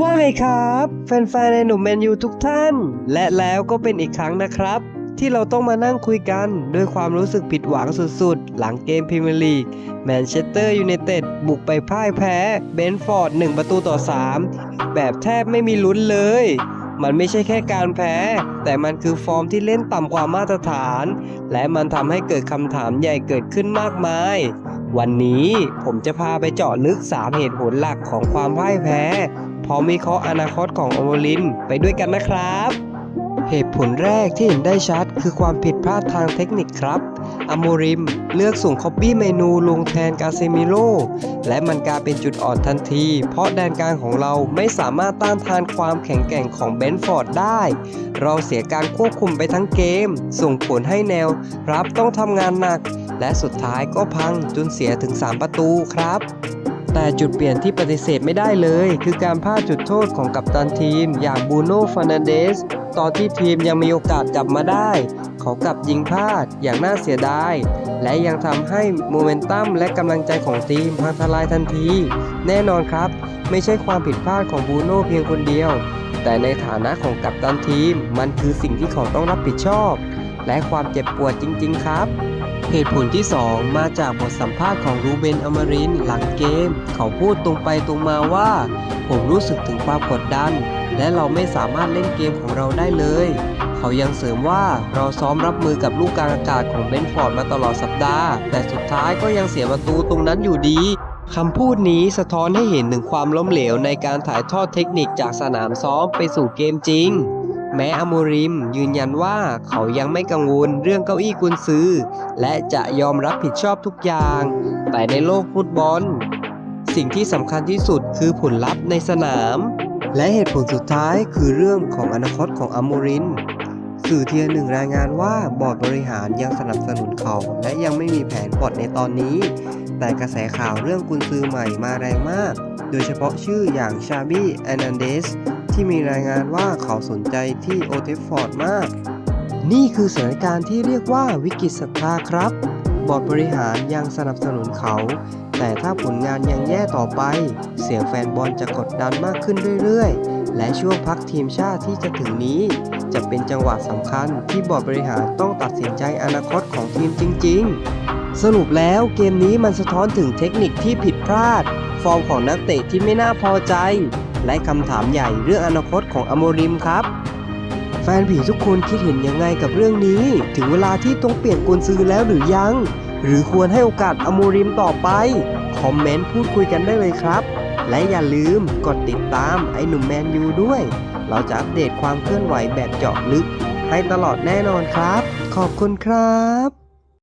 ว่าไงครับ แฟนๆในหนุ่มแมนยูทุกท่าน และแล้วก็เป็นอีกครั้งนะครับ ที่เราต้องมานั่งคุยกัน ด้วยความรู้สึกผิดหวังสุดๆ หลังเกมพรีเมียร์ลีกแมนเชสเตอร์ยูไนเต็ดบุกไปพ่ายแพ้เบนฟอร์ด 1 ประตูต่อ 3 แบบแทบไม่มีลุ้นเลย มันไม่ใช่แค่การแพ้ แต่มันคือฟอร์มที่เล่นต่ำกว่ามาตรฐาน และมันทำให้เกิดคำถามใหญ่เกิดขึ้นมากมายวันนี้ผมจะพาไปเจาะลึก 3 เหตุผลหลักของความพ่ายแพ้ พร้อมวิเคราะห์อนาคตของอโมลินไปด้วยกันนะครับ เหตุผลแรกที่เห็นได้ชัดคือความผิดพลาดทางเทคนิคครับอโมริมเลือกส่งคอปปี้เมนูลงแทนกาเซมิโลและมันกลายเป็นจุดอ่อนทันที เพราะแดนกลางของเราไม่สามารถต้านทานความแข็งแกร่งของเบนฟอร์ดได้ เราเสียการควบคุมไปทั้งเกม ส่งผลให้แนวรับต้องทำงานหนัก และสุดท้ายก็พังจนเสียถึง 3 ประตูครับ แต่จุดเปลี่ยนที่ปฏิเสธไม่ได้เลย คือการพลาดจุดโทษของกัปตันทีม อย่างบูโน่ฟานาเดสตอนที่ทีมยังมีโอกาสกลับมาได้ เขากลับยิงพลาดอย่างน่าเสียดาย และยังทำให้โมเมนตัมและกำลังใจของทีมพังทลายทันที แน่นอนครับ ไม่ใช่ความผิดพลาดของบูโน่เพียงคนเดียว แต่ในฐานะของกัปตันทีม มันคือสิ่งที่เขาต้องรับผิดชอบ และความเจ็บปวดจริง ๆ ครับ เหตุผลที่ 2 มาจากบทสัมภาษณ์ของรูเบนอมรินหลังเกม เขาพูดตรงไปตรงมาว่า ผมรู้สึกถึงความกดดัน และเราไม่สามารถเล่นเกมของเราได้เลย เขายังเสริมว่าเราซ้อมรับมือกับลูกกลางอากาศของเบนฟอร์ดมาตลอดสัปดาห์ แต่สุดท้ายก็ยังเสียประตูตรงนั้นอยู่ดีคำพูดนี้สะท้อนให้เห็นถึงความล้มเหลวในการถ่ายทอดเทคนิคจากสนามซ้อมไปสู่เกมจริง แม้อโมริมยืนยันว่าเขายังไม่กังวลเรื่องเก้าอี้กุนซือ และจะยอมรับผิดชอบทุกอย่าง แต่ในโลกฟุตบอล สิ่งที่สำคัญที่สุดคือผลลัพธ์ในสนาม และเหตุผลสุดท้ายคือเรื่องของอนาคตของอโมรินสื่อเทียร์หนึ่งรายงานว่าบอร์ดบริหารยังสนับสนุนเขาและยังไม่มีแผนปลดในตอนนี้ แต่กระแสข่าวเรื่องกุนซือใหม่มาแรงมาก โดยเฉพาะชื่ออย่างชาบี้แอนันเดส ที่มีรายงานว่าเขาสนใจที่โอเทฟฟอร์ดมาก นี่คือสถานการณ์ที่เรียกว่าวิกฤตศรัทธาครับ บอร์ดบริหารยังสนับสนุนเขา แต่ถ้าผลงานยังแย่ต่อไป เสียงแฟนบอลจะกดดันมากขึ้นเรื่อยๆ และช่วงพักทีมชาติที่จะถึงนี้ จะเป็นจังหวะสำคัญที่บอร์ดบริหารต้องตัดสินใจอนาคตของทีมจริง ๆ สรุปแล้วเกมนี้มันสะท้อนถึงเทคนิคที่ผิดพลาด ฟอร์มของนักเตะที่ไม่น่าพอใจ และคำถามใหญ่เรื่องอนาคตของอโมริมครับ แฟนผีทุกคนคิดเห็นยังไงกับเรื่องนี้ ถึงเวลาที่ต้องเปลี่ยนกุนซือแล้วหรือยัง หรือควรให้โอกาสอโมริมต่อไป คอมเมนต์พูดคุยกันได้เลยครับ และอย่าลืมกดติดตามไอ้หนุ่มแมนยูด้วย เราจะอัปเดตความเคลื่อนไหวแบบเจาะลึก ให้ตลอดแน่นอนครับ ขอบคุณครับ